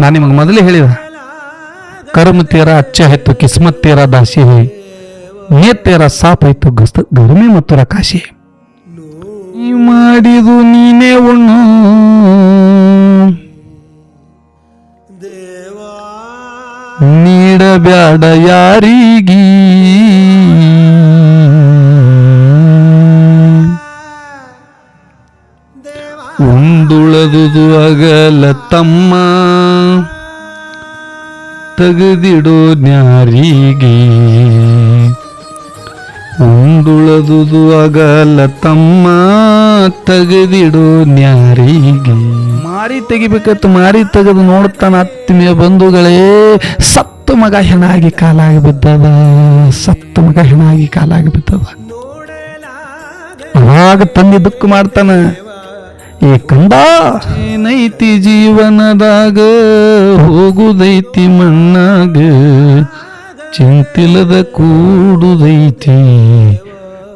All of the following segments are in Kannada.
ನಾನು ನಿಮಗೆ ಮೊದಲೇ ಹೇಳಿದ ಕರ್ಮ ತೇರ ಅಚ್ಚ ಹೆತ್ತು ಕಿಸ್ಮತ್ ತೇರ ದಾಸಿ ಹೇ ನೇತೇರ ಸಾಪ್ ಹೆತ್ತು, ಗಸ್ತ ಗರ್ಮಿ ಮತ್ತು ರಕಾಶಿ ಮಾಡಿದು ನೀನೇ ಉಣ್ಣು. ನೀಡಬ್ಯಾಡ ಯಾರಿಗೀ. ಉಂದುಳದುದು ಅಗಲ ತಮ್ಮ. ತೆಗೆದಿಡು ನ್ಯಾರಿಗೆ. ಉಂಡುಳದುದು ಅಗಲ ತಮ್ಮ. ತೆಗೆದಿಡು ನ್ಯಾರಿಗೆ. ಮಾರಿ ತೆಗಿಬೇಕತ್ತು ಮಾರಿ ತೆಗೆದು ನೋಡ್ತಾನ ಆತ್ಮೀಯ ಬಂಧುಗಳೇ. ಸತ್ತು ಮಗ ಹೆಣಾಗಿ ಕಾಲಾಗಿ ಬಿದ್ದದ. ಸತ್ತು ಮಗ ಹೆಣಾಗಿ ಕಾಲಾಗಿ ಬಿದ್ದದ. ಅವಾಗ ತಂದಿ ದುಃಖ ಮಾಡ್ತಾನ. ಏ ಕಂದ ಏನೈತಿ ಜೀವನದಾಗ ಹೋಗುದೈತಿ ಮಣ್ಣಾಗ ಚಿಂತಿಲದ ಕೂಡುದೈತಿ.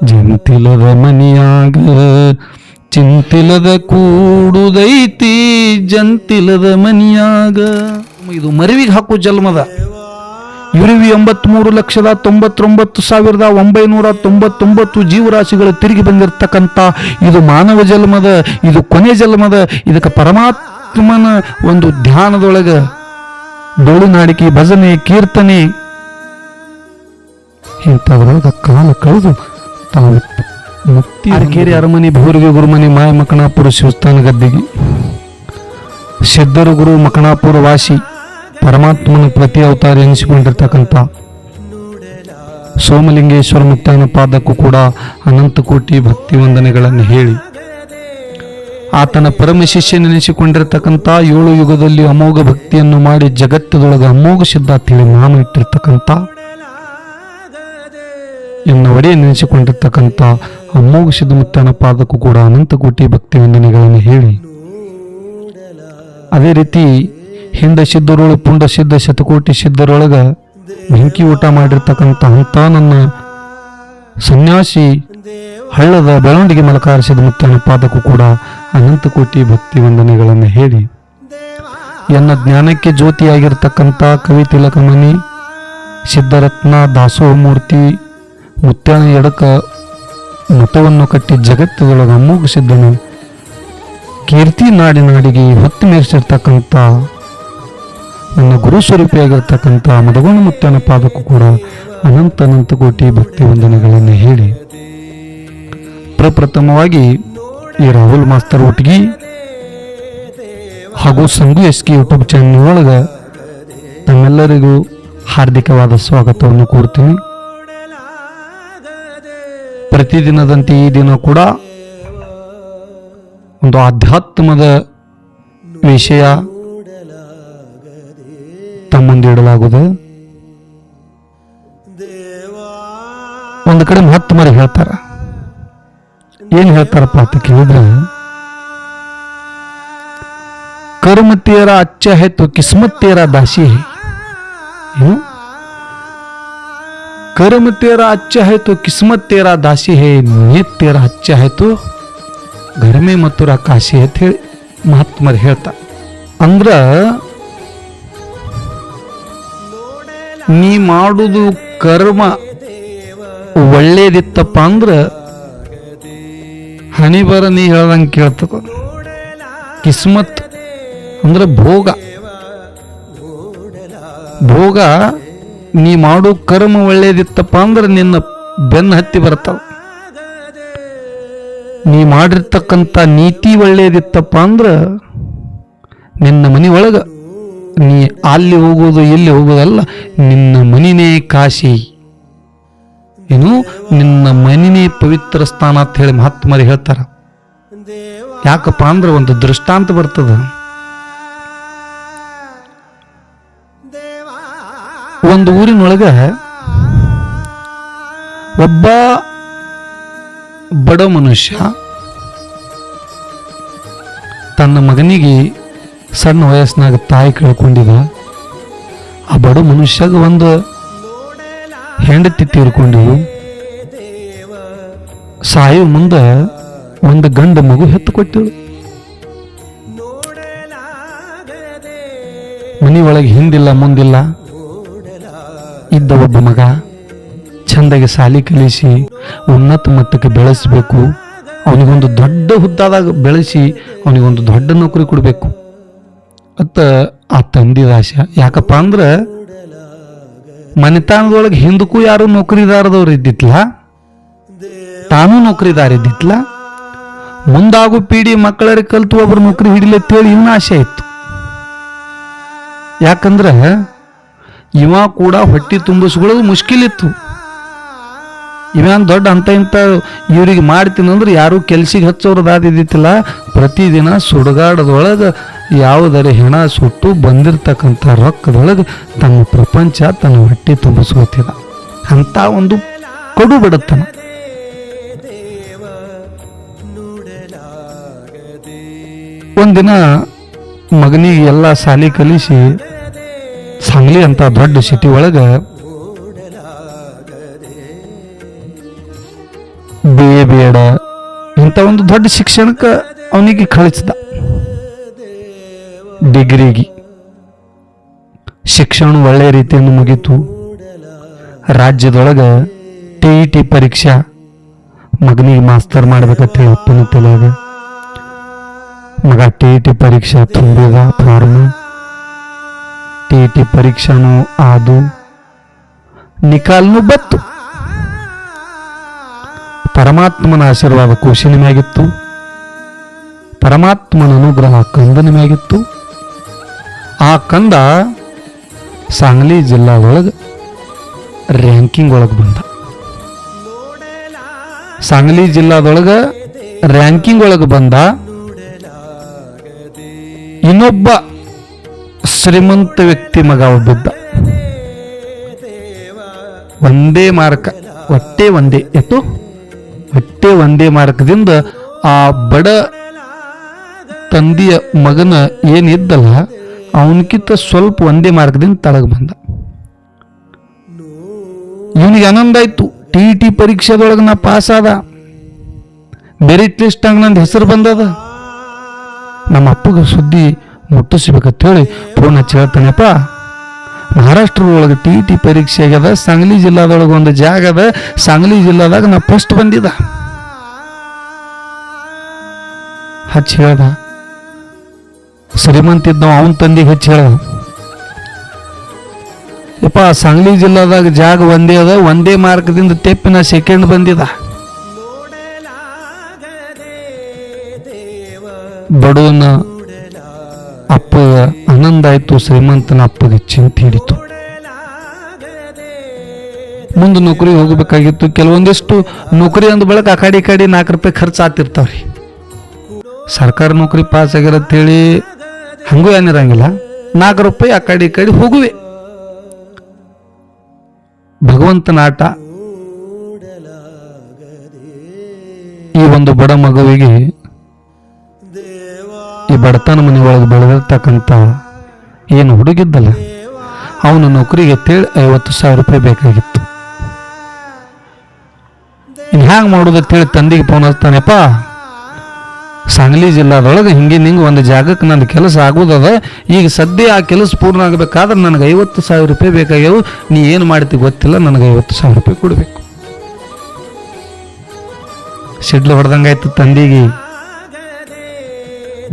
ಜಂತಿಲದ ಮನಿಯಾಗ ಚಿಂತಿಲದ ಕೂಡುದೈತಿ, ಜಂತಿಲದ ಮನಿಯಾಗ. ಇದು ಮರಿವಿಗೆ ಹಾಕು ಜನ್ಮದ. ಇರುವಿ ಎಂಬತ್ಮೂರು ಲಕ್ಷದ ತೊಂಬತ್ತೊಂಬತ್ತು ಸಾವಿರದ ಒಂಬೈನೂರ ತೊಂಬತ್ತೊಂಬತ್ತು ಜೀವರಾಶಿಗಳು ತಿರುಗಿ ಬಂದಿರತಕ್ಕಂಥ ಇದು ಮಾನವ ಜನ್ಮದ ಇದು ಕೊನೆ ಜನ್ಮದ ಇದಕ್ಕೆ ಪರಮಾತ್ಮನ ಒಂದು ಧ್ಯಾನದೊಳಗ ಡೊಳುನಾಡಿಕೆ ಭಜನೆ ಕೀರ್ತನೆ ಇಂಥದ್ರೊಳಗ ಕಾಲ ಕಳೆದು ತಾವು ಮುಕ್ತಿ ಅರಕೇರಿ ಅರಮನೆ ಭೂರಿಗೆ ಗುರುಮನೆ ಮಾಯ ಮಕಣಾಪುರ ಶಿವಸ್ಥಾನ ಗದ್ದಿಗೆ ಸಿದ್ಧರು ಗುರು ಮಕಣಾಪುರ ವಾಸಿ. ಪರಮಾತ್ಮನ ಪ್ರತಿ ಅವತಾರ ಎನಿಸಿಕೊಂಡಿರ್ತಕ್ಕಂಥ ಸೋಮಲಿಂಗೇಶ್ವರ ಮುಕ್ತಾಯನ ಪಾದಕ್ಕೂ ಕೂಡ ಅನಂತ ಕೋಟಿ ಭಕ್ತಿ ವಂದನೆಗಳನ್ನು ಹೇಳಿ, ಆತನ ಪರಮ ಶಿಷ್ಯನೆನಿಸಿಕೊಂಡಿರ್ತಕ್ಕಂಥ ಏಳು ಯುಗದಲ್ಲಿ ಅಮೋಘ ಭಕ್ತಿಯನ್ನು ಮಾಡಿ ಜಗತ್ತದೊಳಗೆ ಅಮೋಘ ಸಿದ್ಧ ಅಂತೇಳಿ ನಾಮ ಇಟ್ಟಿರ್ತಕ್ಕಂಥ ಎನ್ನ ಒಡೆಯ ನೆನೆಸಿಕೊಂಡಿರ್ತಕ್ಕಂಥ ಅಮೋಘ ಸಿದ್ಧಮುತ್ತನ ಪಾದಕ್ಕೂ ಕೂಡ ಅನಂತ ಕೋಟಿ ಭಕ್ತಿ ವಂದನೆಗಳನ್ನು ಹೇಳಿ, ಅದೇ ರೀತಿ ಹಿಂಡ ಸಿದ್ಧರೊಳು ಪುಂಡ ಸಿದ್ಧ, ಶತಕೋಟಿ ಸಿದ್ಧರೊಳಗ ಬೆಂಕಿ ಊಟ ಮಾಡಿರ್ತಕ್ಕಂಥ ಅಂತ ನನ್ನ ಸನ್ಯಾಸಿ ಹಳ್ಳದ ಬೆಳವಣಿಗೆ ಮಲಕಾರಿಸಿದ ಮುತ್ತನ ಪಾದಕ್ಕೂ ಕೂಡ ಅನಂತ ಕೋಟಿ ಭಕ್ತಿ ವಂದನೆಗಳನ್ನು ಹೇಳಿ. ಎನ್ನ ಜ್ಞಾನಕ್ಕೆ ಜ್ಯೋತಿಯಾಗಿರ್ತಕ್ಕಂಥ ಕವಿ ತಿಲಕಮಣಿ, ಸಿದ್ಧರತ್ನ ದಾಸೋಹಮೂರ್ತಿ ಮುತ್ಯಾನ ಎಡಕ ಮತವನ್ನು ಕಟ್ಟಿ ಜಗತ್ತದೊಳಗೆ ಅಮೋಘ ಸಿದ್ಧನು ಕೀರ್ತಿ ನಾಡಿನಾಡಿಗೆ ಹೊತ್ತು ಮೀರಿಸಿರ್ತಕ್ಕಂಥ ನನ್ನ ಗುರು ಸ್ವರೂಪಿಯಾಗಿರ್ತಕ್ಕಂಥ ಮದಗುಣ ಮುತ್ತನ ಪಾದಕ್ಕೂ ಕೂಡ ಅನಂತ ಅನಂತ ಕೋಟಿ ಭಕ್ತಿ ವಂದನೆಗಳನ್ನು ಹೇಳಿ. ಪ್ರಪ್ರಥಮವಾಗಿ ಈ ರಾಹುಲ್ ಮಾಸ್ತರ್ ಒಟ್ಟಿಗೆ ಹಾಗೂ Sangu S K YouTube channel ಒಳಗೆ ತಮ್ಮೆಲ್ಲರಿಗೂ ಹಾರ್ದಿಕವಾದ ಸ್ವಾಗತವನ್ನು ಕೋರ್ತೀನಿ. ಪ್ರತಿದಿನದಂತೆ ಈ ದಿನ ಕೂಡ ಒಂದು ಆಧ್ಯಾತ್ಮದ ವಿಷಯ ತಮ್ಮಂದಿಡಲಾಗುವುದು ಒಂದು ಕಡೆ ಮಹಾತ್ಮರು ಹೇಳ್ತಾರ ಏನ್ ಹೇಳ್ತಾರಪ್ಪ ಅಂತ ಕೇಳಿದ್ರೆ कर्म तेरा अच्छा है तो किस्मत तेरा दासी है ಏನು कर्म तेरा अच्छा है तो किस्मत तेरा दासी है ನೇತ್ तेरा अच्छा है तो घर में ಮಥುರ ಕಾಶಿ ಅಂತ ಹೇಳಿ ಮಹಾತ್ಮರು ಹೇಳ್ತಾರೆ ಅಂದ್ರ ನೀ ಮಾಡುದು ಕರ್ಮ ಒಳ್ಳೇದಿತ್ತಪ್ಪ ಅಂದ್ರ ಹಣಿ ಬರ ನೀ ಹೇಳ್ದಂಗೆ ಕೇಳ್ತದ ಕಿಸ್ಮತ್ ಅಂದ್ರೆ ಭೋಗ. ಭೋಗ ನೀ ಮಾಡು ಕರ್ಮ ಒಳ್ಳೇದಿತ್ತಪ್ಪ ಅಂದ್ರೆ ನಿನ್ನ ಬೆನ್ನ ಹತ್ತಿ ಬರ್ತಾವ. ನೀ ಮಾಡಿರ್ತಕ್ಕಂಥ ನೀತಿ ಒಳ್ಳೇದಿತ್ತಪ್ಪ ಅಂದ್ರ ನಿನ್ನ ಒಳಗ ನೀ ಅಲ್ಲಿ ಹೋಗೋದು ಎಲ್ಲಿ ಹೋಗೋದಲ್ಲ ನಿನ್ನ ಮನಿನೇ ಕಾಶಿ. ಏನು? ನಿನ್ನ ಮನಿನೇ ಪವಿತ್ರ ಸ್ಥಾನ ಅಂತ ಹೇಳಿ ಮಹಾತ್ಮರು ಹೇಳ್ತಾರ. ಯಾಕಪ್ಪ ಅಂದ್ರೆ ಒಂದು ದೃಷ್ಟಾಂತ ಬರ್ತದ. ಒಂದು ಊರಿನೊಳಗ ಒಬ್ಬ ಬಡ ಮನುಷ್ಯ ತನ್ನ ಮಗನಿಗೆ ಸಣ್ಣ ವಯಸ್ಸಿನಾಗ ತಾಯಿ ಕಳ್ಕೊಂಡಿದ ಆ ಬಡ ಮನುಷ್ಯಗ ಒಂದು ಹೆಂಡತಿ ತೀರ್ಕೊಂಡಿವು ಸಾಯೋ ಮುಂದೆ ಒಂದು ಗಂಡು ಮಗು ಹೆತ್ತು ಕೊಟ್ಟಳು ಮನಿ ಒಳಗೆ ಹಿಂದಿಲ್ಲ, ಮುಂದಿಲ್ಲ, ಇದ್ದ ಒಬ್ಬ ಮಗ ಚಂದಾಗಿ ಸಾಲಿ ಕಲಿಸಿ ಉನ್ನತ ಮಟ್ಟಕ್ಕೆ ಬೆಳೆಸಬೇಕು. ಅವನಿಗೊಂದು ದೊಡ್ಡ ಹುದ್ದಾದಾಗ ಬೆಳೆಸಿ ಅವನಿಗೊಂದು ದೊಡ್ಡ ನೌಕರಿ ಕೊಡಬೇಕು. ಅತ್ತ ಆ ತಂದಿದ ಆಶೆ ಯಾಕಪ್ಪ ಅಂದ್ರೆ ಮನೆತನದೊಳಗೆ ಹಿಂದಕ್ಕೂ ಯಾರು ನೌಕರಿದಾರದವ್ರು ಇದ್ದಿತ್ಲ? ತಾನೂ ನೌಕರಿದಾರ ಇದ್ದಿತ್ಲ? ಮುಂದಾಗು ಪೀಡಿ ಮಕ್ಕಳರಿಗೆ ಕಲ್ತು ಒಬ್ರು ನೌಕರಿ ಹಿಡಿಲತ್ತೇಳಿ ಇವನ ಆಸೆ ಇತ್ತು. ಯಾಕಂದ್ರೆ ಇವ ಕೂಡ ಹೊಟ್ಟಿ ತುಂಬಿಸ್ಕೊಳ್ಳೋದು ಮುಷ್ಕಿಲಿತ್ತು ಇವೇನು ದೊಡ್ಡ ಅಂತ ಇಂಥ ಇವ್ರಿಗೆ ಮಾಡ್ತೀನಿ ಅಂದ್ರೆ ಯಾರು ಕೆಲ್ಸಿಗೆ ಹಚ್ಚೋರ್ದಾದಿದ್ದಿತ್ತಿಲ್ಲ ಪ್ರತಿದಿನ ಸುಡುಗಾಡದೊಳಗೆ ಯಾವುದರ ಹೆಣ ಸುಟ್ಟು ಬಂದಿರತಕ್ಕಂಥ ರೊಕ್ಕದೊಳಗೆ ತನ್ನ ಪ್ರಪಂಚ ತನ್ನ ಹೊಟ್ಟೆ ತುಂಬಿಸ್ಕೋತಿದ ಅಂಥ ಒಂದು ಕಡು ಬಿಡುತ್ತನ ಒಂದಿನ ಮಗನಿಗೆ ಎಲ್ಲ ಸಾಲಿ ಕಲಿಸಿ, ಸಾಂಗ್ಲಿ ಅಂತ ದೊಡ್ಡ ಸಿಟಿ ಒಳಗೆ ಬೇ ಬೇಡ, ಇಂಥ ಒಂದು ದೊಡ್ಡ ಶಿಕ್ಷಣಕ್ಕೆ ಅವನಿಗೆ ಕಳಿಸಿದ. ಡಿಗ್ರಿಗೆ. ಶಿಕ್ಷಣ ಒಳ್ಳೆಯ ರೀತಿಯನ್ನು ಮುಗೀತು. ರಾಜ್ಯದೊಳಗೆ ಟಿ ಇ ಟಿ ಪರೀಕ್ಷಾ ಮಗನಿಗೆ ಮಾಸ್ತರ್ ಮಾಡ್ಬೇಕಂತ ಅಪ್ಪನ ತಲೆಯಾಗ. ಮಗ ಟಿ ಇ ಟಿ ಪರೀಕ್ಷೆ ತುಂಬಿದ ಫಾರ್ಮ್. ಟಿ ಇ ಟಿ ಪರೀಕ್ಷಾನು ಆದು. ನಿಕಾಲ್ನು ಬತ್ತು. ಪರಮಾತ್ಮನ ಆಶೀರ್ವಾದ ಖುಷಿ ನಿಮ್ಯಾಗಿತ್ತು. ಪರಮಾತ್ಮನ ಅನುಗ್ರಹ ಕಂದನ ಮ್ಯಾಗಿತ್ತು ಆ ಕಂದ ಸಾಂಗ್ಲಿ ಜಿಲ್ಲಾ ಒಳಗೆ ರ್ಯಾಂಕಿಂಗ್ ಒಳಗೆ ಬಂದ. ಸಾಂಗ್ಲಿ ಜಿಲ್ಲಾದೊಳಗೆ ರ್ಯಾಂಕಿಂಗ್ ಒಳಗೆ ಬಂದ ಇನ್ನೊಬ್ಬ ಶ್ರೀಮಂತ ವ್ಯಕ್ತಿ ಮಗ ಒಬ್ಬಿದ್ದ ಒಂದೇ ಮಾರ್ಕ, ಒಟ್ಟೆ ಒಂದೇ, ಎತ್ತು? ಒಟ್ಟೆ ಒಂದೇ ಮಾರ್ಕದಿಂದ ಆ ಬಡ ತಂದೆಯ ಮಗನ ಏನಿದ್ದಲ್ಲ ಅವನಕ್ಕಿಂತ ಸ್ವಲ್ಪ ಒಂದೇ ಮಾರ್ಗದಿಂದ ತಳಗ ಬಂದ. ಇವನಿಗೆ ಆನಂದ ಆಯ್ತು. ಟಿ ಟಿ ಪರೀಕ್ಷೆದೊಳಗೆ ನಾ ಪಾಸ್ ಆದ. ಮೆರಿಟ್ ಲಿಸ್ಟ್ನಾಗ ನಂದು ಹೆಸರು ಬಂದದ. ನಮ್ಮ ಅಪ್ಪಗೆ ಸುದ್ದಿ ಮುಟ್ಟಿಸ್ಬೇಕಂತೇಳಿ ಫೋನ್ ಹಚ್ಚಿ ಹೇಳ್ತಾನೆಪ್ಪ. ಮಹಾರಾಷ್ಟ್ರ ಟಿ ಟಿ ಟಿ ಪರೀಕ್ಷೆ ಆಗ್ಯದ ಸಾಂಗ್ಲಿ ಜಿಲ್ಲಾದೊಳಗೆ ಒಂದು ಜಾಗ ಅದ ಸಾಂಗ್ಲಿ ಜಿಲ್ಲಾದಾಗ ನಾ ಫಸ್ಟ್ ಬಂದಿದ್ದ. ಹಚ್ಚಿ ಹೇಳ್ದ. ಶ್ರೀಮಂತ ಇದ್ದವ ಅವನ ತಂದೆ ಹಚ್ಚಿ ಹೇಳ್ದ. ಯಪ್ಪ, ಸಾಂಗ್ಲಿ ಜಿಲ್ಲಾದಾಗ ಜಾಗ ಒಂದೇ ಅದ, ಒಂದೇ ಮಾರ್ಗದಿಂದ ತೆಪ್ಪಿನ ಸೆಕೆಂಡ್ ಬಂದಿದ. ಬಡವನ ಅಪ್ಪ ಆನಂದ ಆಯ್ತು, ಶ್ರೀಮಂತನ ಅಪ್ಪಗೆ ಚಿಂತೆ ಹಿಡಿತು. ಮುಂದೆ ನೌಕರಿ ಹೋಗಬೇಕಾಗಿತ್ತು, ಕೆಲವೊಂದಿಷ್ಟು ನೌಕರಿ ಅಂದ ಬಳಕ ಆ ಕಡೆ ಈ ಕಡೆ ನಾಲ್ಕು ರೂಪಾಯಿ ಖರ್ಚು ಆತಿರ್ತಾವ್ರಿ ಸರ್ಕಾರ ನೌಕರಿ ಪಾಸ್ ಆಗ್ಯಾರತ್ತೇಳಿ ಹಂಗೂ ಏನಿರಂಗಿಲ್ಲ. ನಾಲ್ಕು ರೂಪಾಯಿ ಆ ಕಡೆ ಈ ಕಡೆ ಹೋಗುವೆ. ಭಗವಂತನ ಆಟ ಈ ಒಂದು ಬಡ ಮಗುವಿಗೆ ಈ ಬಡತನ ಮನೆ ಒಳಗೆ ಬೆಳೆದಿರ್ತಕ್ಕಂಥ ಏನು ಹುಡುಗಿದ್ದಲ್ಲ, ಅವನ ನೌಕರಿಗೆ ತೇಳಿ ಐವತ್ತು ಸಾವಿರ ರೂಪಾಯಿ ಬೇಕಾಗಿತ್ತು. ಇನ್ನು ಹ್ಯಾಂಗೆ ಮಾಡೋದು ತೇಳಿ ತಂದಿಗೆ ಫೋನ್ ಹಚ್ತಾನೆಪ್ಪ ಸಾಂಗ್ಲಿ ಜಿಲ್ಲಾದೊಳಗೆ ಹಿಂಗೆ ನಿಂಗೆ ಒಂದು ಜಾಗಕ್ಕೆ ನನ್ನ ಕೆಲಸ ಆಗೋದದ. ಈಗ ಸದ್ಯ ಆ ಕೆಲಸ ಪೂರ್ಣ ಆಗಬೇಕಾದ್ರೆ ನನಗೆ ಐವತ್ತು ಸಾವಿರ ರೂಪಾಯಿ ಬೇಕಾಗ್ಯವು. ನೀ ಏನು ಮಾಡ್ತಿ ಗೊತ್ತಿಲ್ಲ, ನನಗೆ ಐವತ್ತು ಸಾವಿರ ರೂಪಾಯಿ ಕೊಡಬೇಕು. ಸಿಡ್ಲು ಹೊಡೆದಂಗಾಯ್ತು ತಂದಿಗೆ.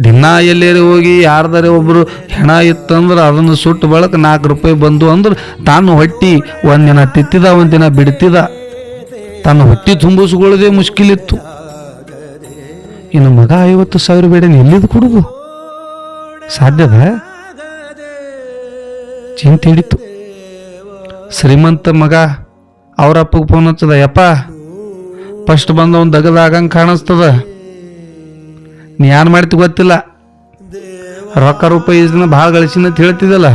ದಿನ ಎಲ್ಲೇರಿ ಹೋಗಿ, ಯಾರ್ದಾರೆ ಒಬ್ಬರು ಹೆಣ ಇತ್ತಂದ್ರೆ ಅದನ್ನು ಸುಟ್ಟು ಬಳಕ ನಾಲ್ಕು ರೂಪಾಯಿ ಬಂದು ಅಂದ್ರೆ ತಾನು ಹೊಟ್ಟಿ ಒಂದಿನ ತಿತ್ತಿದ, ಒಂದಿನ ಬಿಡ್ತಿದ. ತನ್ನ ಹೊಟ್ಟಿ ತುಂಬಿಸ್ಕೊಳ್ಳೋದೇ ಮುಷ್ಕಿಲಿತ್ತು. ಇನ್ನು ಮಗ ಐವತ್ತು ಸಾವಿರ ಬೇಡ ಎಲ್ಲಿದ್ದು ಕೊಡುದು? ಸಾಧ್ಯದ ಚಿಂತೆ ಹಿಡಿತು. ಶ್ರೀಮಂತ ಮಗ, ಅವ್ರ ಅಪ್ಪಗೆ ಫೋನ್ ಹಚ್ಚದ, ಯಪ್ಪ ಫಸ್ಟ್ ಬಂದ ಅವ್ನು ದಗದಾಗಂಗೆ ಕಾಣಿಸ್ತದ. ನೀ ಏನು ಮಾಡ್ತಿ ಗೊತ್ತಿಲ್ಲ. ರೊಕ್ಕ ರೂಪಾಯಿ ಇದನ್ನ ಭಾಳ ಗಳಿಸಿನ ಅಂತ ಹೇಳ್ತಿದ್ದಲ್ಲ.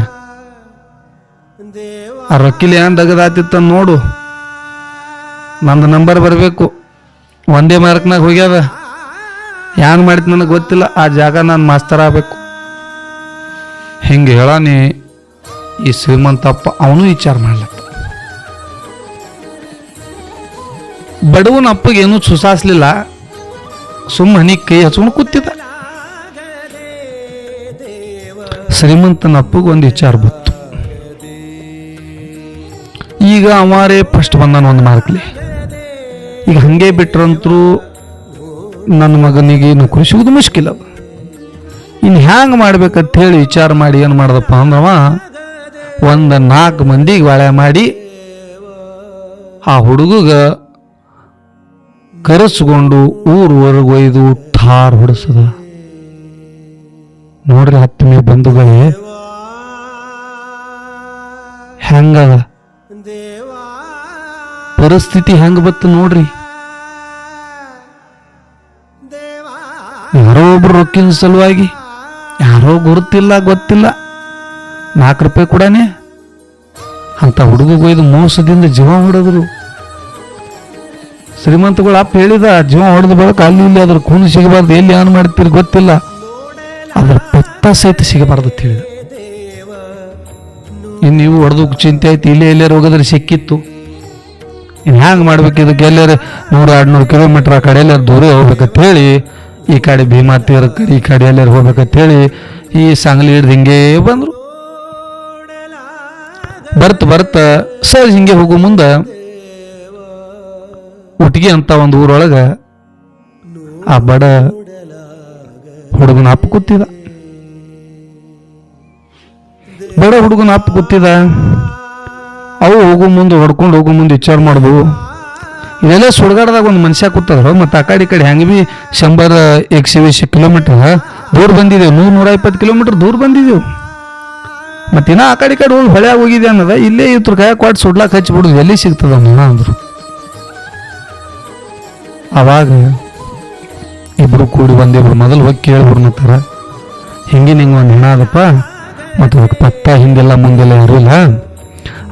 ಆ ರೊಕ್ಕಿಲಿ ಏನು ದಗದಾತಿತ್ತ ನೋಡು. ನಂದು ನಂಬರ್ ಬರಬೇಕು. ಒಂದೇ ಮಾರ್ಕ್ನಾಗ ಹೋಗ್ಯದ. ಏನು ಮಾಡಿದ್ ನನಗೆ ಗೊತ್ತಿಲ್ಲ, ಆ ಜಾಗ ನಾನು ಮಾಸ್ತರ್ ಆಗಬೇಕು. ಹಿಂಗೆ ಹೇಳಾನಿ, ಈ ಶ್ರೀಮಂತಪ್ಪ ಅವನು ವಿಚಾರ ಮಾಡ್ಲತ್ತ. ಬಡವನ ಅಪ್ಪಗೆ ಏನೂ ಸುಸಾಸ್ಲಿಲ್ಲ ಸುಮ್ಮನೆ ಕೈ ಹಚ್ಕೊಂಡು ಕೂತಿದ್ದ. ಶ್ರೀಮಂತನ ಅಪ್ಪಗೆ ಒಂದು ವಿಚಾರ ಬತ್ತು ಈಗ ಅವಾರೇ ಫಸ್ಟ್ ಬಂದಾನ ಒಂದು ಮಾರ್ಕ್ಲಿ ಈಗ ಹಂಗೆ ಬಿಟ್ರಂತರೂ ನನ್ನ ಮಗನಿಗೆ ಏನು ಸಿಗೋದು ಮುಷ್ಕಿಲ್ಲ ಇನ್ನು ಹ್ಯಾಂಗೆ ಮಾಡ್ಬೇಕಂತ ಹೇಳಿ ವಿಚಾರ ಮಾಡಿ ಏನು ಮಾಡ್ದಪ್ಪ ಅಂದವ ಒಂದು ನಾಲ್ಕು ಮಂದಿಗೆ ಬಾಳೆ ಮಾಡಿ ಆ ಹುಡುಗಗ ಕರೆಸ್ಕೊಂಡು ಊರ್ವರೆಗೆ ಒಯ್ದು ಠಾರ್ ಹೊಡೆಸದ. ನೋಡ್ರಿ ಹತ್ತನೇ ಬಂಧುಗಳೇ ಹೆಂಗದ ಪರಿಸ್ಥಿತಿ ಹೆಂಗೆ ಬತ್ತು ನೋಡ್ರಿ. ಯಾರೋ ಒಬ್ರು ರೊಕ್ಕಿನ ಸಲುವಾಗಿ, ಯಾರೋ ಗುರುತಿಲ್ಲ, ಗೊತ್ತಿಲ್ಲ. ನಾಲ್ಕು ರೂಪಾಯಿ ಕೂಡನೆ. ಅಂತ ಹುಡುಗ ಒಯ್ದು ಮೋಸದಿಂದ ಜೀವ ಹೊಡೆದ್ರು. ಶ್ರೀಮಂತಗಳು ಅಪ್ಪ ಹೇಳಿದ, ಜೀವ ಹೊಡೆದ ಬಳಕ ಅಲ್ಲಿ ಇಲ್ಲಿ ಅದ್ರ ಕೂನು ಸಿಗಬಾರ್ದು, ಎಲ್ಲಿ ಏನು ಮಾಡ್ತೀರಿ ಗೊತ್ತಿಲ್ಲ. ಅದ್ರ ಪೆತ್ತ ಸಹಿತ ಸಿಗಬಾರ್ದು ಅಂತ ಹೇಳಿದ. ಇನ್ನು ನೀವು ಹೊಡೆದು ಚಿಂತೆ ಆಯ್ತು, ಇಲ್ಲೇ ಎಲ್ಲೇ ಹೋಗಿದ್ರೆ ಸಿಕ್ಕಿತ್ತು. ಇನ್ನು ಹ್ಯಾಂಗೆ ಮಾಡ್ಬೇಕು ಇದಕ್ಕೆ? ಎಲ್ಲೇ ನೂರು ಎರಡು ನೂರು ಕಿಲೋಮೀಟರ್ ಆ ಕಡೆ ಎಲ್ಲಾರು ದೂರ ಹೋಗ್ಬೇಕಂತ ಹೇಳಿ ಈ ಕಡೆ ಭೀಮಾ ತೀರ ಕಡೆ ಈ ಕಡೆ ಎಲ್ಲಾರು ಹೋಗ್ಬೇಕಂತ ಹೇಳಿ ಈ ಸಾಂಗ್ಲಿ ಹಿಡ್ದು ಹಿಂಗೆ ಬಂದರು. ಬರ್ತ ಬರ್ತ ಸರ್ ಹಿಂಗೆ ಹೋಗೋ ಮುಂದೆ ಉಟ್ಗಿ ಅಂತ ಒಂದು ಊರೊಳಗೆ ಆ ಬಡ ಹುಡುಗನ ಅಪ್ಪ ಕೂತಿದ. ಬಡ ಹುಡುಗನ ಅಪ್ಪ ಕೂತಿದ. ಅವು ಹೋಗೋ ಮುಂದೆ ಹೊಡ್ಕೊಂಡು ಹೋಗೋ ಮುಂದೆ ವಿಚಾರ ಮಾಡ್ದು. ಇದೆಲ್ಲ ಸುಡ್ಗಾಡ್ದಾಗ ಒಂದು ಮನುಷ್ಯ ಕೂತದ್ರು, ಮತ್ತು ಆ ಕಡೆ ಈ ಕಡೆ ಹೆಂಗೆ ಭೀ ಶಂಬರ್, ಎಕ್ಸಿ ವೀಸ್ ಕಿಲೋಮೀಟರ್ ದೂರ ಬಂದಿದ್ದೇವೆ ನೂರು ನೂರ ಇಪ್ಪತ್ತು ಕಿಲೋಮೀಟ್ರ್ ದೂರ ಬಂದಿದ್ದೆವು ಮತ್ತು ಇನ್ನೂ ಆ ಕಡೆ ಈ ಕಡೆ ಹೋಗಿ ಹೊಳೆ ಹೋಗಿದೆ ಅನ್ನೋದ, ಇಲ್ಲೇ ಇವ್ರ ಕೈ ಕೊಟ್ಟು ಸುಡ್ಲಾಕ್ ಹಚ್ಚಿಬಿಡುದು ಎಲ್ಲಿ ಸಿಗ್ತದ ಅಂದರು. ಅವಾಗ ಇಬ್ಬರು ಕೂಡಿ ಬಂದಿಬ್ರು ಮೊದಲು ಹೋಗಿ ಕೇಳ್ಬಿಡ್ನತ್ತಾರ ಹಿಂಗೆ ನಿಂಗೆ ಒಂದು ಹೆಣ ಅದಪ್ಪ ಮತ್ತು ಅದಕ್ಕೆ ಪತ್ತ ಹಿಂದೆಲ್ಲ ಮುಂದೆಲ್ಲ ಇರಲಿಲ್ಲ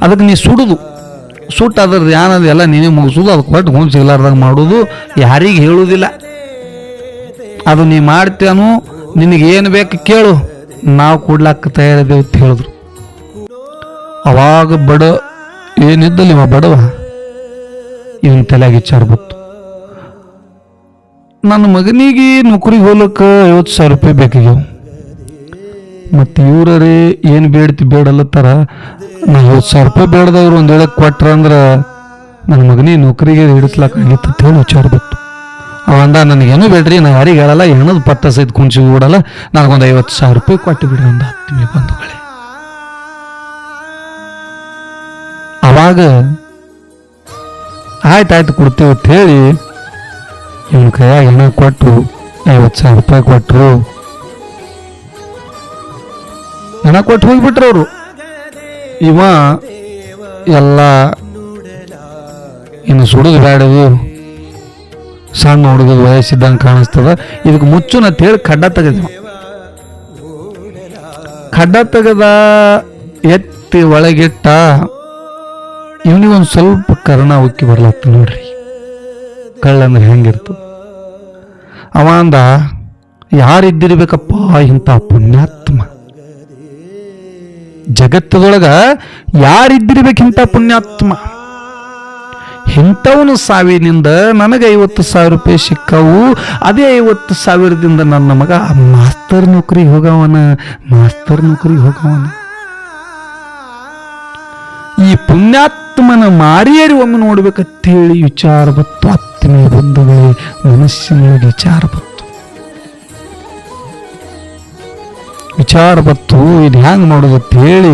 ಅದಕ್ಕೆ ನೀ ಸುಡುದು. ಸುಟ್ಟು ಅದ್ರದ್ದು ಏನದು ಎಲ್ಲ ನೀನೇ ಮುಗಿಸೋದು, ಅದಕ್ಕೆ ಕೊಟ್ಟು ಹುಣ್ ಸಿಗ್ಲಾರ್ದಾಗ ಮಾಡೋದು, ಯಾರಿಗೆ ಹೇಳುವುದಿಲ್ಲ. ಅದು ನೀ ಮಾಡ್ತೇನು ಏನು ಬೇಕು ಕೇಳು. ನಾವು ಕೊಡ್ಲಾಕ ತಯಾರಿದ್ದೇವೆ ಅಂತ ಹೇಳಿದ್ರು. ಅವಾಗ ಬಡ, ಏನಿದ್ದಲ್ಲಿ ಇವ ಬಡವ, ಇವನ್ ತಲೆಯಾಗ ವಿಚಾರ ನನ್ನ ಮಗನಿಗೆ ನೌಕರಿಗೆ ಹೋಗ್ಲಿಕ್ಕೆ ಐವತ್ತು ಸಾವಿರ ರೂಪಾಯಿ ಬೇಕಾಗ್ಯಾವ. ಮತ್ತು ಇವ್ರೇ ಏನು ಬೇಡ್ತಿ ಬೇಡಲ್ಲತ್ತಾರ ನಾ ಐವತ್ತು ಸಾವಿರ ರೂಪಾಯಿ ಬೇಡದವ್ರು ಒಂದು ಹೇಳಕ್ ಕೊಟ್ರ ಅಂದ್ರೆ ನನ್ನ ಮಗನಿಗೆ ನೌಕರಿಗೆ ಹಿಡಿಸ್ಲಾಕಾಗಿತ್ತು ಹೇಳಿ ವಿಚಾರ ಬಂತು. ಅವಂದ ನನಗೇನು ಬೇಡ್ರಿ, ನಾ ಯಾರಿಗೆ ಹೇಳಲ್ಲ, ಹೆಣದ ಪತ್ತ ಸಹಿತ ಕುಂಚಿ ಬಿಡಲ್ಲ ನನಗೊಂದು ಐವತ್ತು ಸಾವಿರ ರೂಪಾಯಿ ಕೊಟ್ಟು ಬಿಡ್ರಿ ಒಂದು ಹತ್ತು ಬಂಧುಗಳೇ. ಅವಾಗ ಆಯ್ತಾಯ್ತು ಕೊಡ್ತೇವೆ ಅಂತ ಹೇಳಿ, ಇವನ ಕೈಯಾಗ ಹೆಣ ಕೊಟ್ಟು, ಐವತ್ತು ಸಾವಿರ ರೂಪಾಯಿ ಕೊಟ್ಟರು ಹೆಣ ಕೊಟ್ಟು ಹೋಗ್ಬಿಟ್ರು ಅವರು. ಇವ ಎಲ್ಲ ಇನ್ನು ಸುಡುದು ಬೇಡದು ಸಣ್ಣ ಹುಡುಗದ ವಯಸ್ಸಿದ್ದಂಗೆ ಕಾಣಿಸ್ತದ. ಇದಕ್ಕೆ ಮುಚ್ಚುನ ಹೇಳಿ ಖಡ್ಡ ತೆಗೆದ. ಖಡ್ಡ ತೆಗೆದ ಎತ್ತಿ ಒಳಗಿಟ್ಟ ಇವನಿಗೊಂದು ಸ್ವಲ್ಪ ಕರ್ಣ ಉಕ್ಕಿ ಬರ್ಲತ್ತ ನೋಡ್ರಿ. ಕಳ್ಳಂದ್ರೆ ಹೆಂಗಿರ್ತು? ಅವ ಅಂದ, ಯಾರಿದ್ದಿರ್ಬೇಕಪ್ಪ ಇಂಥ ಪುಣ್ಯಾತ್ಮ? ಜಗತ್ತದೊಳಗ ಯಾರಿದ್ದಿರ್ಬೇಕಿಂತ ಪುಣ್ಯಾತ್ಮ? ಇಂಥವನು ಸಾವಿನಿಂದ ನನಗೆ ಐವತ್ತು ಸಾವಿರ ರೂಪಾಯಿ ಸಿಕ್ಕವು, ಅದೇ ಐವತ್ತು ಸಾವಿರದಿಂದ ನನ್ನ ಮಗ ಮಾಸ್ತರ್ ನೌಕರಿ ಹೋಗವನ, ಮಾಸ್ತರ್ ನೌಕರಿ ಹೋಗವನ. ಈ ಪುಣ್ಯಾತ್ಮನ ಮಾರಿಯರಿ ಒಮ್ಮೆ ನೋಡ್ಬೇಕಂತೇಳಿ ವಿಚಾರ ಬತ್ತು ಆತ್ಮೀಯ ಬಂಧುಗಳೇ ಮನಸ್ಸಿನೊಳಗೆ ವಿಚಾರ ಬತ್ತು ವಿಚಾರ ಬತ್ತು ಇದು ಹೆಂಗೆ ಮಾಡೋದು ಹೇಳಿ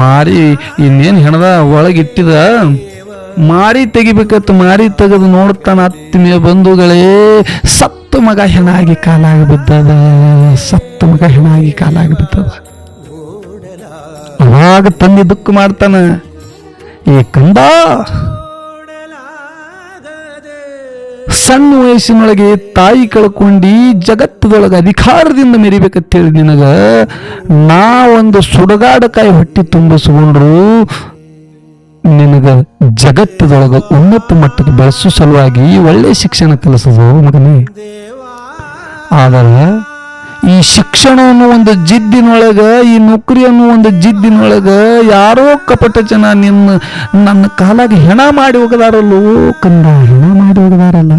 ಮಾರಿ ಇನ್ನೇನು ಹೆಣದ ಒಳಗಿಟ್ಟಿದ, ಮಾರಿ ತೆಗಿಬೇಕತ್ತು ಮಾರಿ ತೆಗೆದು ನೋಡ್ತಾನ ಅತ್ತಿನ ಬಂಧುಗಳೇ, ಸತ್ತು ಮಗ ಹೆಣಾಗಿ ಕಾಲಾಗಿ ಬಿದ್ದದ, ಸತ್ತು ಮಗ ಹೆಣಾಗಿ ಕಾಲಾಗಿ ಬಿದ್ದದ. ಅವಾಗ ತಂದಿ ದುಃಖ ಮಾಡ್ತಾನ, ಏ ಕಂದ ಸಣ್ಣ ವಯಸ್ಸಿನೊಳಗೆ ತಾಯಿ ಕಳ್ಕೊಂಡು ಜಗತ್ತದೊಳಗೆ ಅಧಿಕಾರದಿಂದ ಮೆರಿಬೇಕಂತೇಳಿ ನಿನಗ ನಾ ಒಂದು ಸುಡಗಾಡಕಾಯಿ ಹೊಟ್ಟಿ ತುಂಬಿಸ್ಕೊಂಡ್ರು ನಿನಗ ಜಗತ್ತದೊಳಗೆ ಉನ್ನತ ಮಟ್ಟಕ್ಕೆ ಬೆಳೆಸೋ ಸಲುವಾಗಿ ಒಳ್ಳೆ ಶಿಕ್ಷಣ ಕಲಿಸೋದು ಮಗನೇ. ಆದರೆ ಈ ಶಿಕ್ಷಣ ಅನ್ನೋ ಒಂದು ಜಿದ್ದಿನೊಳಗ, ಈ ನೌಕರಿ ಅನ್ನೋ ಒಂದು ಜಿದ್ದಿನೊಳಗ ಯಾರೋ ಕಪಟ ಜನ ನಿನ್ನ ನನ್ನ ಕಾಲಾಗಿ ಹೆಣ ಮಾಡಿ ಹೋಗದಾರಲ್ಲೋ ಕಂದ, ಹೆಣ ಮಾಡಿ ಹೋಗದಾರಲ್ಲ.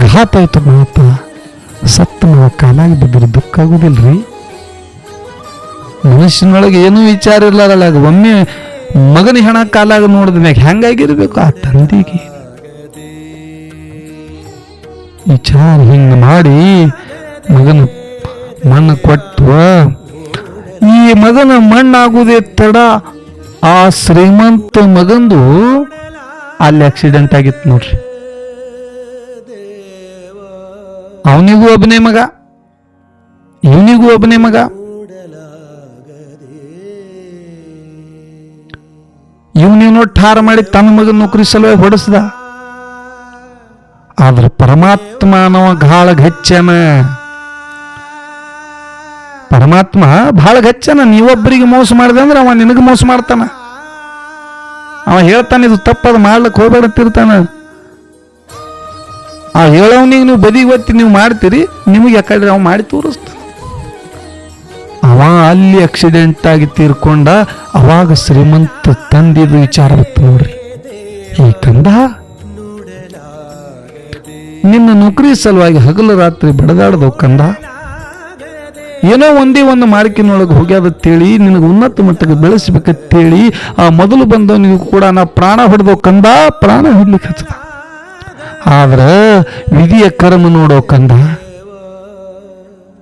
ಘಾತ ಆಯ್ತು ಮಾತ. ಸತ್ತ ನಾವು ಕಾಲಾಗಿ ಬಿದ್ದರೆ ದುಃಖ ಮನುಷ್ಯನೊಳಗೆ ಏನೂ ವಿಚಾರ ಇರಲಾರಲ್ಲ ಒಮ್ಮೆ ಮಗನ ಹೆಣ ಕಾಲಾಗ ನೋಡಿದ ಮ್ಯಾಗ ಹೆಂಗಾಗಿರ್ಬೇಕು ಆ ತಂದೆಗೆ? ವಿಚಾರ ಹಿಂಗ ಮಾಡಿ ಮಗನ ಮಣ್ಣು ಕೊಟ್ಟು ಈ ಮಗನ ಮಣ್ಣಾಗುವುದೇ ತಡ. ಆ ಶ್ರೀಮಂತ ಮಗಂದು ಅಲ್ಲಿ ಆಕ್ಸಿಡೆಂಟ್ ಆಗಿತ್ತು ನೋಡ್ರಿ. ಅವನಿಗೂ ಒಬ್ಬನೇ ಮಗ, ಇವನಿಗೂ ಒಬ್ಬನೇ ಮಗ. ಇವನೇನೋ ಠಾರ ಮಾಡಿ ತನ್ನ ಮಗನ ನೌಕರಿ ಸಲುವಾಗಿ ಹೊಡೆಸ್ದ. ಆದ್ರೆ ಪರಮಾತ್ಮನವ ಗಾಳ ಗಚ್ಚನ ಪರಮಾತ್ಮ ಬಹಳ ಗಚ್ಚನ ನೀವೊಬ್ಬರಿಗೆ ಮೋಸ ಮಾಡಿದೆ ಅಂದ್ರೆ ಅವ ನಿನಗೆ ಮೋಸ ಮಾಡ್ತಾನ. ಅವ ಹೇಳ್ತಾನೆ, ಇದು ತಪ್ಪದ, ಮಾಡ್ಲಿಕ್ಕೆ ಹೋಗ್ಬೇಡತ್ತಿರ್ತಾನ ಆ ಹೇಳೋನಿಗೆ ನೀವು ಬದಿಗೆ ಒತ್ತಿ ನೀವು ಮಾಡ್ತೀರಿ, ನಿಮಗೆ ಯಾಕಂದ್ರೆ ಅವ ಮಾಡಿ ತೋರಿಸ್ತ ಅವ ಅಲ್ಲಿ ಆಕ್ಸಿಡೆಂಟ್ ಆಗಿ ತೀರ್ಕೊಂಡ, ಅವಾಗ ಶ್ರೀಮಂತ ತಂದಿದ ವಿಚಾರ ಬತ್ತು ನೋಡ್ರಿ. ಈ ಕಂದ ನಿನ್ನ ನೌಕರಿ ಸಲುವಾಗಿ ಹಗಲು ರಾತ್ರಿ ಬಡದಾಡ್ದವು ಕಂದ? ಏನೋ ಒಂದೇ ಒಂದು ಮಾರ್ಕಿನೊಳಗೆ ಹೋಗ್ಯಾದತ್ತೇಳಿ ನಿನಗೆ ಉನ್ನತ ಮಟ್ಟಕ್ಕೆ ಬೆಳೆಸ್ಬೇಕಂತೇಳಿ ಆ ಮೊದಲು ಬಂದವನಿಗೂ ಕೂಡ ನಾ ಪ್ರಾಣ ಹೊಡೆದವು ಕಂದ, ಪ್ರಾಣ ಹೊಡ್ಲಿಕ್ಕೆ ಹಚ್ಚದ ಆದ್ರೆ ವಿಧಿಯ ಕರ್ಮ ನೋಡೋ ಕಂದ?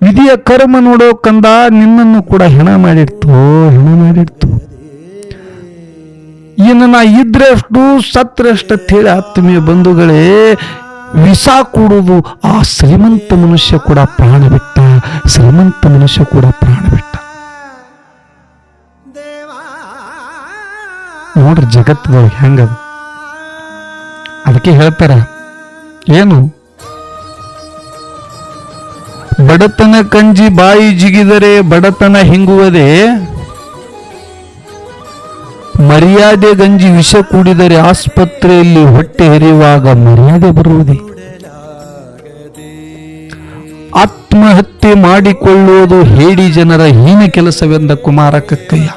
ವಿಧಿಯ ಕರ್ಮ ನೋಡೋ ಕಂದ? ನಿನ್ನನ್ನು ಕೂಡ ಹೆಣ ಮಾಡಿರ್ತು ಹೆಣ ಮಾಡಿರ್ತು ಇನ್ನು ನಾ ಇದ್ರೆಷ್ಟು ಸತ್ರಷ್ಟು ಹೇಳಿ ಆತ್ಮೀಯ ಬಂಧುಗಳೇ, ವಿಷ ಕೊಡುವುದು ಆ ಶ್ರೀಮಂತ ಮನುಷ್ಯ ಕೂಡ ಪ್ರಾಣ ಬಿಟ್ಟ ಶ್ರೀಮಂತ ಮನುಷ್ಯ ಕೂಡ ಪ್ರಾಣ ಬಿಟ್ಟ ನೋಡ್ರಿ ಜಗತ್ತದೊಳಗೆ ಹೆಂಗದು? ಅದಕ್ಕೆ ಹೇಳ್ತಾರ ಏನು? ಬಡತನ ಕಂಜಿ ಬಾಯಿ ಜಿಗಿದರೆ ಬಡತನ ಹಿಂಗುವುದೇ, ಮರ್ಯಾದೆ ಗಂಜಿ ವಿಷ ಕೂಡಿದರೆ ಆಸ್ಪತ್ರೆಯಲ್ಲಿ ಹೊಟ್ಟೆ ಹೆರಿಯುವಾಗ ಮರ್ಯಾದೆ ಬರುವುದೇ? ಆತ್ಮಹತ್ಯೆ ಮಾಡಿಕೊಳ್ಳುವುದು ಹೇಡಿ ಜನರ ಹೀನ ಕೆಲಸವೆಂದ ಕುಮಾರ ಕಕ್ಕಯ್ಯ.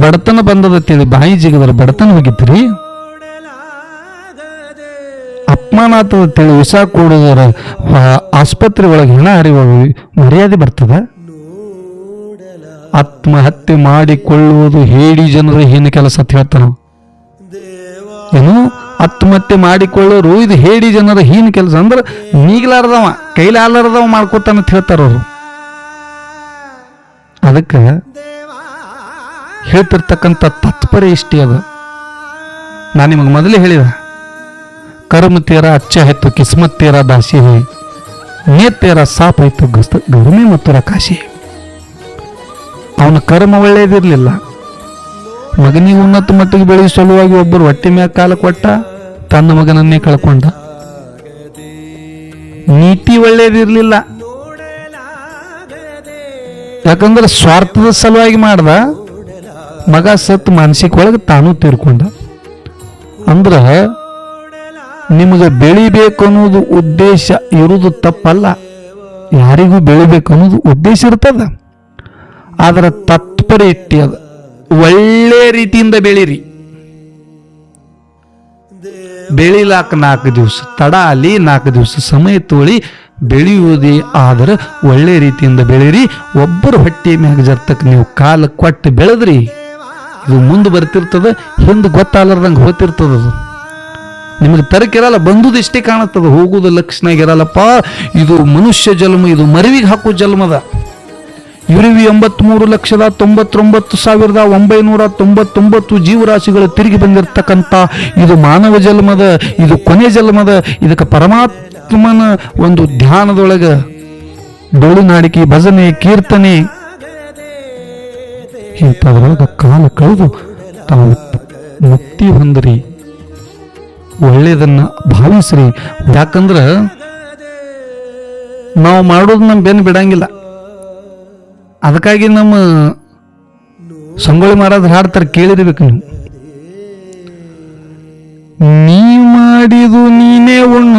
ಬಡತನ ಬಂದದ ತಿಳಿ ಬಾಯಿ ಜಿಗಿದರೆ ಬಡತನ ಹೋಗಿದ್ರಿ ಆತದ ತಿಳಿ ವಿಷ ಕೂಡಿದರ ಆಸ್ಪತ್ರೆ ಒಳಗೆ ಹೆಣ ಮರ್ಯಾದೆ ಬರ್ತದ? ಆತ್ಮಹತ್ಯೆ ಮಾಡಿಕೊಳ್ಳುವುದು ಹೇಳಿ ಜನರ ಏನು ಕೆಲಸ ಅಂತ ಹೇಳ್ತಾನ ಏನು? ಆತ್ಮಹತ್ಯೆ ಮಾಡಿಕೊಳ್ಳೋರು ಇದು ಹೇಳಿ ಜನರ ಹೀನ ಕೆಲಸ ಅಂದ್ರೆ ನೀಗ್ಲಾರ್ದವ, ಕೈಲಾರ್ದವ ಮಾಡ್ಕೋತಾನ ಹೇಳ್ತಾರ ಅವರು. ಅದಕ್ಕೆ ಹೇಳ್ತಿರ್ತಕ್ಕಂಥ ತಾತ್ಪರ್ಯ ಇಷ್ಟೇ ಅದು. ನಾನು ನಿಮಗೆ ಮೊದಲೇ ಹೇಳಿದ. ಕರ್ಮ ತೇರ ಅಚ್ಚ ಹೆತ್ತು ಕಿಸ್ಮತ್ ತೇರ ದಾಸಿ ಹೈ. ನೇತ್ ತೇರ ಸಾಪ್ ಆಯ್ತು ಗಸ್ತ ಗರ್ಮಿ ಮತ್ತು ಕಾಶಿ ಅವನ ಕರ್ಮ ಒಳ್ಳೆಯದಿರಲಿಲ್ಲ ಮಗನಿಗೆ ಉನ್ನತ ಮಟ್ಟಿಗೆ ಬೆಳೆಯುವ ಸಲುವಾಗಿ ಒಬ್ಬರು ಹೊಟ್ಟೆ ಮ್ಯಾಗ ಕಾಲ ಕೊಟ್ಟ, ತನ್ನ ಮಗನನ್ನೇ ಕಳ್ಕೊಂಡ. ನೀತಿ ಒಳ್ಳೆಯದಿರಲಿಲ್ಲ ಯಾಕಂದ್ರೆ ಸ್ವಾರ್ಥದ ಸಲುವಾಗಿ ಮಾಡ್ದ, ಮಗ ಸತ್ ಮಾನಸಿಕ ಒಳಗೆ ತಾನು ತೀರ್ಕೊಂಡ. ಅಂದ್ರ ನಿಮಗೆ ಬೆಳಿಬೇಕು ಅನ್ನೋದು ಉದ್ದೇಶ ಇರುವುದು ತಪ್ಪಲ್ಲ. ಯಾರಿಗೂ ಬೆಳಿಬೇಕು ಅನ್ನೋದು ಉದ್ದೇಶ ಇರ್ತದ. ಅದರ ತತ್ಪರ ಇಟ್ಟಿ ಅದ. ಒಳ್ಳೆ ರೀತಿಯಿಂದ ಬೆಳೀರಿ. ಬೆಳಿಲಾಕ ನಾಲ್ಕು ದಿವಸ ತಡ ಅಲ್ಲಿ, ನಾಲ್ಕು ದಿವಸ ಸಮಯ ತೋಳಿ. ಬೆಳೆಯುವುದೇ ಆದರೆ ಒಳ್ಳೆ ರೀತಿಯಿಂದ ಬೆಳೀರಿ. ಒಬ್ಬರು ಹೊಟ್ಟೆ ಮ್ಯಾಗ ಜರ್ತಕ್ಕೆ ನೀವು ಕಾಲು ಕೊಟ್ಟು ಬೆಳೆದ್ರಿ. ಇದು ಮುಂದೆ ಬರ್ತಿರ್ತದೆ, ಹಿಂದೆ ಗೊತ್ತಾಗಲಾರ್ದಂಗೆ ಹೋತಿರ್ತದ ಅದು. ನಿಮಗೆ ತರಕಿರಲ್ಲ ಬಂದುದು ಇಷ್ಟೇ ಕಾಣುತ್ತದೆ, ಹೋಗುವುದು ಇರಲ್ಲಪ್ಪ. ಇದು ಮನುಷ್ಯ ಜನ್ಮ, ಇದು ಮರಿವಿಗೆ ಹಾಕೋ ಜನ್ಮದ. ಇವರಿವಿ ಎಂಬತ್ಮೂರು ಲಕ್ಷದ ತೊಂಬತ್ತೊಂಬತ್ತು ಸಾವಿರದ ಒಂಬೈನೂರ ತೊಂಬತ್ತೊಂಬತ್ತು ಜೀವರಾಶಿಗಳು ತಿರುಗಿ ಬಂದಿರತಕ್ಕಂಥ ಇದು ಮಾನವ ಜನ್ಮದ, ಇದು ಕೊನೆ ಜನ್ಮದ, ಇದಕ್ಕೆ ಪರಮಾತ್ಮನ ಒಂದು ಧ್ಯಾನದೊಳಗೆ ಡೊಳುನಾಡಿಕೆ ಭಜನೆ, ಕೀರ್ತನೆ ಇಂಥದ್ರೊಳಗೆ ಕಾಲ ಕಳೆದು ತಾವು ಮುಕ್ತಿ ಹೊಂದ್ರಿ. ಒಳ್ಳೇದನ್ನ ಭಾವಿಸ್ರಿ. ಯಾಕಂದ್ರೆ ನಾವು ಮಾಡೋದು ನಮ್ಮ ಬೆನ್ನು ಬಿಡಂಗಿಲ್ಲ. ಅದಕ್ಕಾಗಿ ನಮ್ಮ ಸಂಗೊಳ್ಳಿ ಮಹಾರಾಜ್ ಹಾಡ್ತಾರೆ, ಕೇಳಿರ್ಬೇಕು ನೀವು. ನೀ ಮಾಡಿದು ನೀನೇ ಉಣ್ಣ.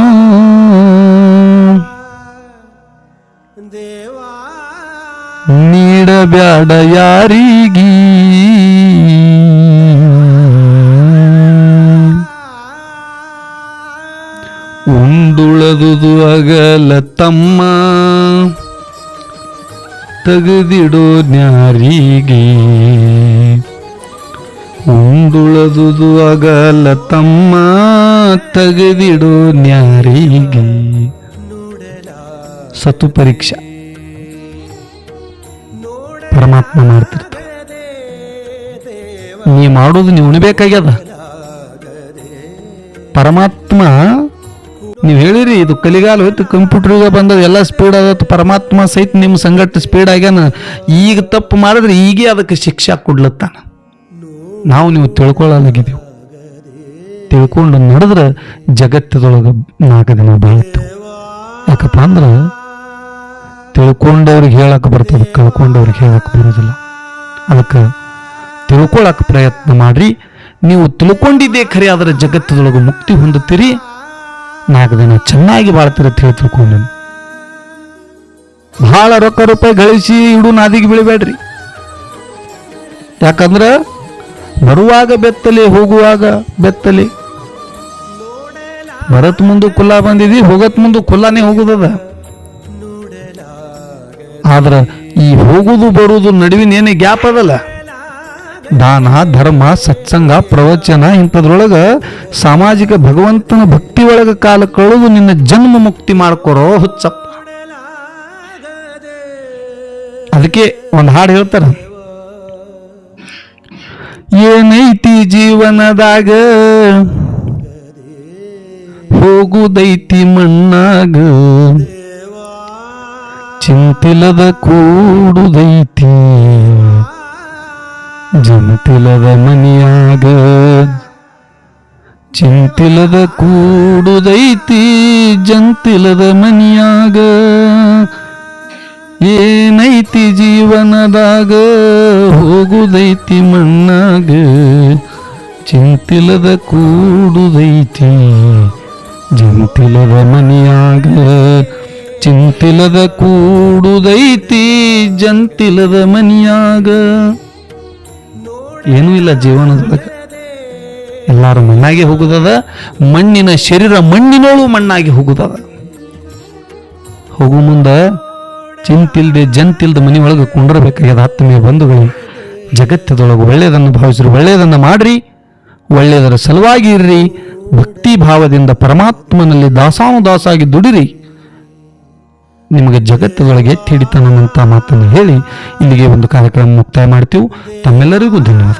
ನೀಡಬ್ಯಾಡ ಯಾರಿಗೀ. ಉಂಡುಳದುದು ಅಗಲ ತಮ್ಮ. ತಗದಿಡೋ ನ್ಯಾರಿಗೆ. ಉಂಡುಳದುದು ಅಗಲ ತಮ್ಮ. ತಗದಿಡೋ ನ್ಯಾರಿಗೆ. ಸತು ಪರೀಕ್ಷಾ. ಪರಮಾತ್ಮ ಮಾಡ್ತಿರ್ತ ನೀ ಮಾಡೋದು ನೀವು ಉಣಬೇಕಾಗ್ಯದ? ಪರಮಾತ್ಮ ನೀವು ಹೇಳಿರಿ, ಇದು ಕಲಿಗಾಲ ಹೋಯ್ತು ಕಂಪ್ಯೂಟ್ರಿಗೆ ಬಂದದ ಎಲ್ಲ ಸ್ಪೀಡ್ ಆದತ್ತು ಪರಮಾತ್ಮ ಸಹಿತ ನಿಮ್ಮ ಸಂಗಟ ಸ್ಪೀಡ್ ಆಗ್ಯಾನ. ಈಗ ತಪ್ಪು ಮಾಡಿದ್ರೆ ಈಗೇ ಅದಕ್ಕೆ ಶಿಕ್ಷೆ ಕೊಡ್ಲತ್ತಾನ. ನಾವು ನೀವು ತಿಳ್ಕೊಳ್ಳಲಾಗಿದ್ದೀವಿ ತಿಳ್ಕೊಂಡು ನಡೆದ್ರೆ ಜಗತ್ತದೊಳಗೆ ನಾಲ್ಕು ದಿನ ಬೆಳೀತು ಯಾಕಪ್ಪ ಅಂದ್ರೆ ತಿಳ್ಕೊಂಡವ್ರಿಗೆ ಹೇಳಕ್ಕೆ ಬರ್ತದೆ, ಕಳ್ಕೊಂಡವ್ರಿಗೆ ಹೇಳಕ್ಕೆ ಬರೋದಿಲ್ಲ. ಅದಕ್ಕೆ ತಿಳ್ಕೊಳಕ್ಕೆ ಪ್ರಯತ್ನ ಮಾಡಿರಿ. ನೀವು ತಿಳ್ಕೊಂಡಿದ್ದೇ ಖರೆ ಅದರ ಜಗತ್ತದೊಳಗೆ ಮುಕ್ತಿ ಹೊಂದುತ್ತೀರಿ. ನಾಲ್ಕು ಚೆನ್ನಾಗಿ ಬಾಳ್ತಿರ ಹೇಳಿ ಬಹಳ ರೊಕ್ಕ ರೂಪಾಯಿ ಗಳಿಸಿ ಇಡು ನಾದಿಗೆ ಬೀಳಬೇಡ್ರಿ. ಯಾಕಂದ್ರೆ ಬರುವಾಗ ಬೆತ್ತಲೆ, ಹೋಗುವಾಗ ಬೆತ್ತಲೆ. ಬರತ್ ಮುಂದೆ ಕುಲ್ಲ ಬಂದಿದಿ, ಹೋಗತ್ ಮುಂದೆ ಕುಲ್ಲಾನೇ ಹೋಗುದದ. ಆದ್ರ ಈ ಹೋಗುದು ಬರುವುದು ನಡುವಿನ ಏನೇ ಗ್ಯಾಪ್ ಅದಲ್ಲ. ದಾನ, ಧರ್ಮ, ಸತ್ಸಂಗ, ಪ್ರವಚನ ಇಂಥದ್ರೊಳಗ ಸಾಮಾಜಿಕ ಭಗವಂತನ ಭಕ್ತಿ ಒಳಗೆ ಕಾಲ ಕಳೆದು ನಿನ್ನ ಜನ್ಮ ಮುಕ್ತಿ ಮಾಡ್ಕೊರೋ ಹುಚ್ಚಪ್ಪ. ಅದಕ್ಕೆ ಒಂದು ಹಾಡು ಹೇಳ್ತಾರ. ಏನೈತಿ ಜೀವನದಾಗ? ಹೋಗುದೈತಿ ಮಣ್ಣಾಗ? ಚಿಂತಿಲದ ಕೂಡುದೈತಿ? ಜಂತಿಲದ ಮನಿಯಾಗ ಚಿಂತಿಲದ ಕೂಡುದೈತಿ ಜಂತಿಲದ ಮನಿಯಾಗ ಏನೈತಿ ಜೀವನದಾಗ ಹೋಗುದೈತಿ ಮಣ್ಣಾಗ ಚಿಂತಿಲದ ಕೂಡುದೈತಿ ಜಂತಿಲದ ಮನಿಯಾಗ ಚಿಂತಿಲದ ಕೂಡುದೈತಿ ಜಂತಿಲದ ಮನಿಯಾಗ ಏನೂ ಇಲ್ಲ ಜೀವನದೊಳಗೆ ಎಲ್ಲಾರು ಮಣ್ಣಾಗಿ ಹೋಗುದದ, ಮಣ್ಣಿನ ಶರೀರ ಮಣ್ಣಿನೋಳು ಮಣ್ಣಾಗಿ ಹೋಗುದದ. ಹೋಗು ಮುಂದ ಚಿಂತಿಲ್ದೆ ಜಂತಿಲ್ದ ಮನೆಯೊಳಗೆ ಕುಂಡರಬೇಕಾಗ್ಯದ. ಆತ್ಮೀಯ ಬಂಧುಗಳು, ಜಗತ್ತದೊಳಗೆ ಒಳ್ಳೆಯದನ್ನು ಭಾವಿಸ್ರಿ, ಒಳ್ಳೆಯದನ್ನು ಮಾಡ್ರಿ, ಒಳ್ಳೆಯದರ ಸಲುವಾಗಿ ಇರ್ರಿ ಭಕ್ತಿ ಭಾವದಿಂದ ಪರಮಾತ್ಮನಲ್ಲಿ ದಾಸಾನುದಾಸಾಗಿ ದುಡಿರಿ. ನಿಮಗೆ ಜಗತ್ತೊಳಗೆ ಎತ್ತಿ ಹಿಡಿತಾನಂತ ಮಾತನ್ನು ಹೇಳಿ ಇಲ್ಲಿಗೆ ಒಂದು ಕಾರ್ಯಕ್ರಮ ಮುಕ್ತಾಯ ಮಾಡ್ತೀವಿ. ತಮ್ಮೆಲ್ಲರಿಗೂ ಧನ್ಯವಾದ